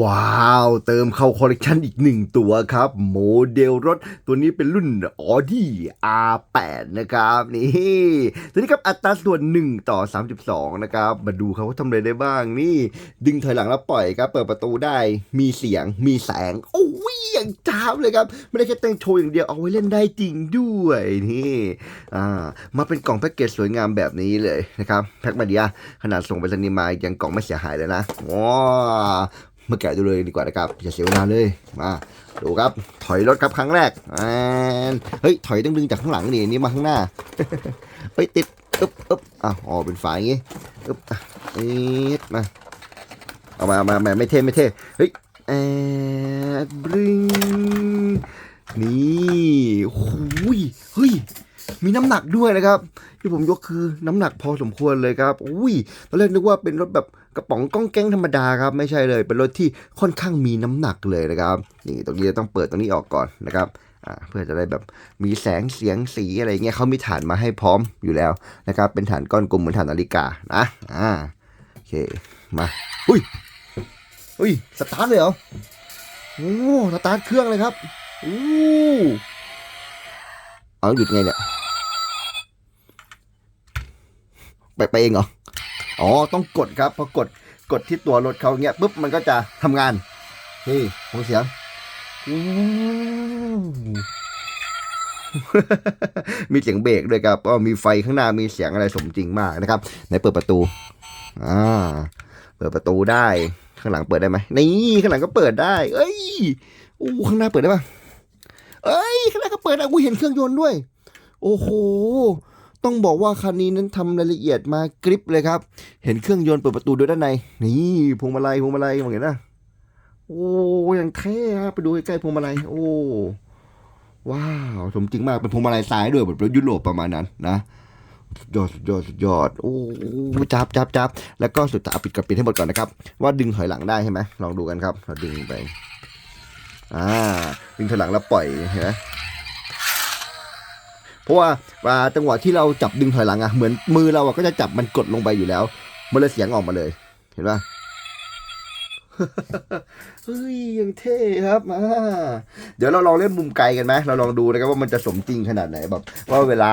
ว้าว เติมเข้าคอลเลกชันอีกหนึ่งตัวครับ โมเดลรถตัวนี้เป็นรุ่น Audi R8 นะครับนี่ตัวนี้ครับอัตราส่วน 1 ต่อ 32 นะครับ มาดูเขาทำอะไรได้บ้างนี่ ดึงถอยหลังแล้วปล่อยครับ เปิดประตูได้มีเสียงมีแสง โอ้ยอย่างจ้าบเลยครับ ไม่ได้แค่แต่งโชว์อย่างเดียวเอาไว้เล่นได้จริงด้วยนี่อ่ามาเป็นกล่องแพ็กเกจสวยงามแบบนี้เลยนะครับแพ็กมาเดียขนาดส่งไปสนีย์มายังกล่องไม่เสียหายเลยนะว้า มาแกะดูเลยดีกว่านะครับอย่าเสียเวลาเลยมาดูครับ ถอยรถครับครั้งแรกเฮ้ยถอยต้องดึงจากข้างหลังนี่นี่มาข้างหน้าเฮ้ยติดอึ๊บอึ๊บอะอ๋อเป็นฝาอย่างงี้อึ๊บอะอีดมาเอามาเอามามาไม่เท่ไม่เท่เฮ้ยแอดบริงนี่หุยเฮ้ย มีน้ำหนักด้วยนะครับ ที่ผมยกคือน้ำหนักพอสมควรเลยครับอุ้ยตอนแรกนึกว่าเป็นรถแบบกระป๋องก้องแก้งธรรมดาครับไม่ใช่เลย เป็นรถที่ค่อนข้างมีน้ำหนักเลยนะครับนี่ตรงนี้ต้องเปิดตรงนี้ออกก่อนนะครับเพื่อจะได้แบบมีแสงเสียงสีอะไรเงี้ยเขามีฐานมาให้พร้อมอยู่แล้วนะครับเป็นฐานก้อนกลมเหมือนฐานนาฬิกานะอ่าโอเคมาอุ้ยอุ้ยสตาร์ทเลยเหรอโอ้สตาร์ทเครื่องเลยครับอู้เอาหยุดไงเนี่ย ไปไปเองเหรอ อ๋อ ต้องกดครับ พอกด กดที่ตัวรถเขาเงี้ยปุ๊บ มันก็จะทำงาน นี่ฟังเสียงมีเสียงเบรกด้วยครับก็มีไฟข้างหน้ามีเสียงอะไรสมจริงมากนะครับ ไหนเปิดประตู อ่า เปิดประตูได้ ข้างหลังเปิดได้ไหมนี่ข้างหลังก็เปิดได้ เอ้ยอู้ข้างหน้าเปิดได้ปะเอ้ยข้างหน้าก็เปิดได้อู้เห็นเครื่องยนต์ด้วย โอ้โห ต้องบอกว่าคันนี้นั้นทำรายละเอียดมากริปเลยครับ เห็นเครื่องยนต์เปิดประตูด้วยด้านใน นี่พวงมาลัยพวงมาลัยมองเห็นนะโอ้ยังเท่ครับไปดูใกล้ๆพวงมาลัยโอ้ว้าวสมจริงมากเป็นพวงมาลัยซ้ายด้วยแบบรถยุโรปประมาณนั้นนะยอดยอดสุดยอดโอ้จับจับจับแล้วก็สุดท้ายปิดกับปิดให้หมดก่อนนะครับ ว่าดึงถอยหลังได้ใช่ไหมลองดูกันครับเราดึงไป อ่า ดึงถอยหลังแล้วปล่อยเห็นไหม เพราะว่าอ่าจังหวะที่เราจับดึงถอยหลังอะเหมือนมือเราอะก็จะจับมันกดลงไปอยู่แล้วมันเลยเสียงออกมาเลย เห็นปะเฮ้ยยังเท่ครับอ่าเดี๋ยวเราลองเล่นมุมไกลกันไหมเราลองดูนะครับว่ามันจะสมจริงขนาดไหนแบบว่าเวลา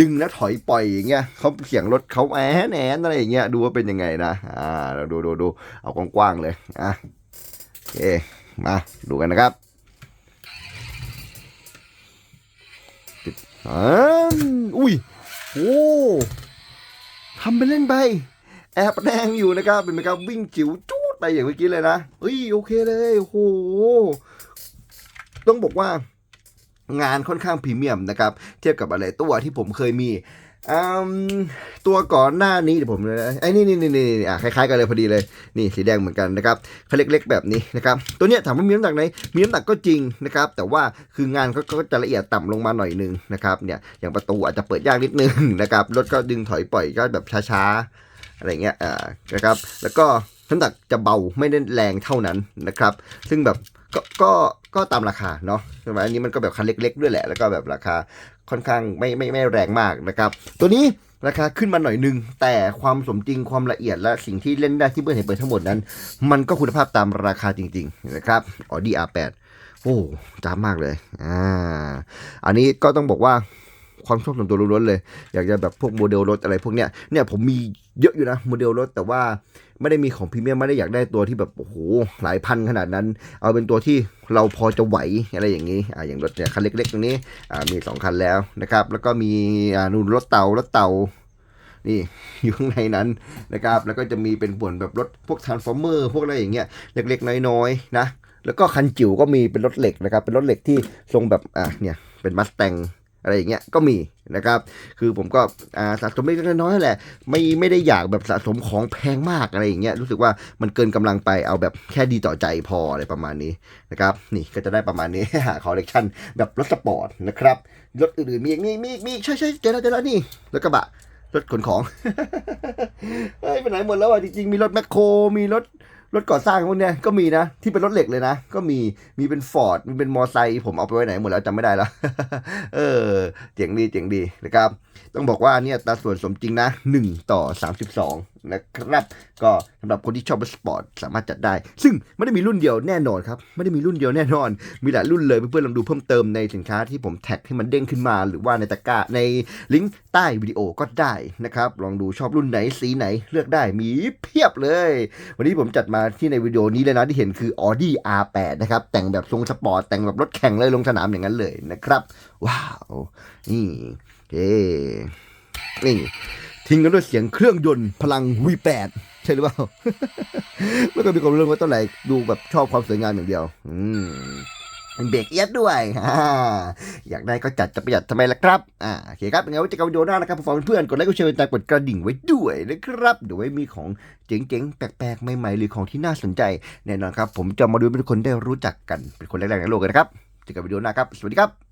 ดึงแล้วถอยปล่อยอย่างเงี้ยเขาเสียงรถเขาแอนแอนอะไรอย่างเงี้ยดูว่าเป็นยังไงนะอ่าเราดูดูดูเอากว้างๆเลยอะโอเคมาดูกันนะครับ อ่าอุ้ยโอ้ทำไปเล่นไป แอบแดงอยู่นะครับ เป็นไหมครับวิ่งจิ๋วจูดไปอย่างเมื่อกี้เลยนะเอ้ยโอเคเลยโอ้โหต้องบอกว่างานค่อนข้างพรีเมียมนะครับ เทียบกับอะไรตัวที่ผมเคยมี ตัวก่อนหน้านี้เดี๋ยวผมเลยนะไอ้นี่นี่นี่นี่อะคล้ายๆกันเลยพอดีเลยนี่สีแดงเหมือนกันนะครับเขาเล็กๆแบบนี้นะครับตัวเนี้ยถามว่ามีน้ำหนักไหมมีน้ำหนักก็จริงนะครับแต่ว่าคืองานเขาก็จะละเอียดต่ำลงมาหน่อยหนึงนะครับเนี่ยอย่างประตูอาจจะเปิดยากนิดนึงนะครับรถก็ดึงถอยปล่อยก็แบบช้าๆอะไรเงี้ยอ่านะครับแล้วก็น้ำหนักจะเบาไม่ได้แรงเท่านั้นนะครับ ซึ่งแบบก็ก็ก็ตามราคาเนาะใช่ไหมอันนี้มันก็แบบคันเล็ก ๆ ด้วยแหละ แล้วก็แบบราคา ค่อนข้างไม่ไม่ไม่แรงมากนะครับ ตัวนี้ราคาขึ้นมาหน่อยนึง แต่ความสมจริงความละเอียดและสิ่งที่เล่นได้ที่เบิร์เห็นเปิดทั้งหมดนั้น มันก็คุณภาพตามราคาจริง ๆ นะครับ Audi R8 โอ้จ้ามากเลยอ่าอันนี้ก็ต้องบอกว่า ความชอบส่วนตัวล้วนๆเลย อยากจะแบบพวกโมเดลรถอะไรพวกเนี้ยเนี่ยผมมีเยอะอยู่นะโมเดลรถแต่ว่าไม่ได้มีของพรีเมียมไม่ได้อยากได้ตัวที่แบบโอ้โหหลายพันขนาดนั้น เอาเป็นตัวที่เราพอจะไหวอะไรอย่างนี้อ่าอย่างรถเนี่ยคันเล็กๆตรงนี้อ่ามีสองคันแล้วนะครับ แล้วก็มีอ่านู่นรถเตารถเตานี่อยู่ข้างในนั้นนะครับ แล้วก็จะมีเป็นป่วนแบบรถพวกทรานส์ฟอร์เมอร์พวกอะไรอย่างเงี้ยเล็กๆ น้อยๆนะแล้วก็คันจิ๋วก็มีเป็นรถเหล็กนะครับ เป็นรถเหล็กที่ทรงแบบอะเนี่ยเป็นมัสแตง อะไรอย่างเงี้ยก็มีนะครับ คือผมก็สะสมเล็กน้อยแหละ ไม่ไม่ได้อยากแบบสะสมของแพงมากอะไรอย่างเงี้ยรู้สึกว่ามันเกินกำลังไปเอาแบบแค่ดีต่อใจพออะไรประมาณนี้นะครับ นี่ก็จะได้ประมาณนี้หาคอลเลกชันแบบรถสปอร์ตนะครับรถอื่นๆมีอีกมีมีมีใช่ใช่เจอแล้วเจอแล้วนี่รถกระบะรถขนของเฮ้ยไปไหนหมดแล้วอะจริงๆมีรถแมคโครมีรถ รถก่อสร้างพวกเนี้ยก็มีนะ ที่เป็นรถเหล็กเลยนะ ก็มีมีเป็นฟอร์ดมีเป็นมอไซค์ผมเอาไปไว้ไหนหมดแล้วจำไม่ได้แล้ว เออ เจ๋งดีเจ๋งดีนะครับ ต้องบอกว่าเนี่ยอัตาส่วนสมจริงนะ 1 ต่อ 32 นะครับ ก็สำหรับคนที่ชอบสปอร์ตสามารถจัดได้ ซึ่งไม่ได้มีรุ่นเดียวแน่นอนครับ ไม่ได้มีรุ่นเดียวแน่นอน มีหลายรุ่นเลยเพื่อนๆลองดูเพิ่มเติมในสินค้าที่ผมแท็กให้มันเด้งขึ้นมา หรือว่าในตะกร้าในลิงก์ใต้วิดีโอก็ได้นะครับ ลองดูชอบรุ่นไหนสีไหนเลือกได้มีเพียบเลย วันนี้ผมจัดมาที่ในวิดีโอนี้เลยนะที่เห็นคือ Audi R8 นะครับแต่งแบบทรงสปอร์ตแต่งแบบรถแข่งเลยลงสนามอย่างนั้นเลยนะครับว้าวนี่ เอ้นี่ทิ้งกันด้วยเสียงเครื่องยนต์พลัง V8 ใช่หรือเปล่า ไม่เคยมีความรู้ว่าต้นไหนดูแบบชอบความสวยงามอย่างเดียว อืมเป็นเบรกเอียดด้วยอยากได้ก็จัดจะประหยัดทำไมล่ะครับ อ่าโอเคครับยังไงไว้เจอกันวิดีโอหน้านะครับผมฝากเพื่อนกดไลค์กดแชร์กดติดตามกดกระดิ่งไว้ด้วยนะครับ เดี๋ยวไว้มีของเจ๋งๆ แปลกๆ ใหม่ๆ หรือของที่น่าสนใจ แน่นอนครับ ผมจะมาดูให้ทุกคนได้รู้จักกันเป็นคนแรกๆในโลกเลยนะครับ เจอกันวิดีโอหน้าครับ สวัสดีครับ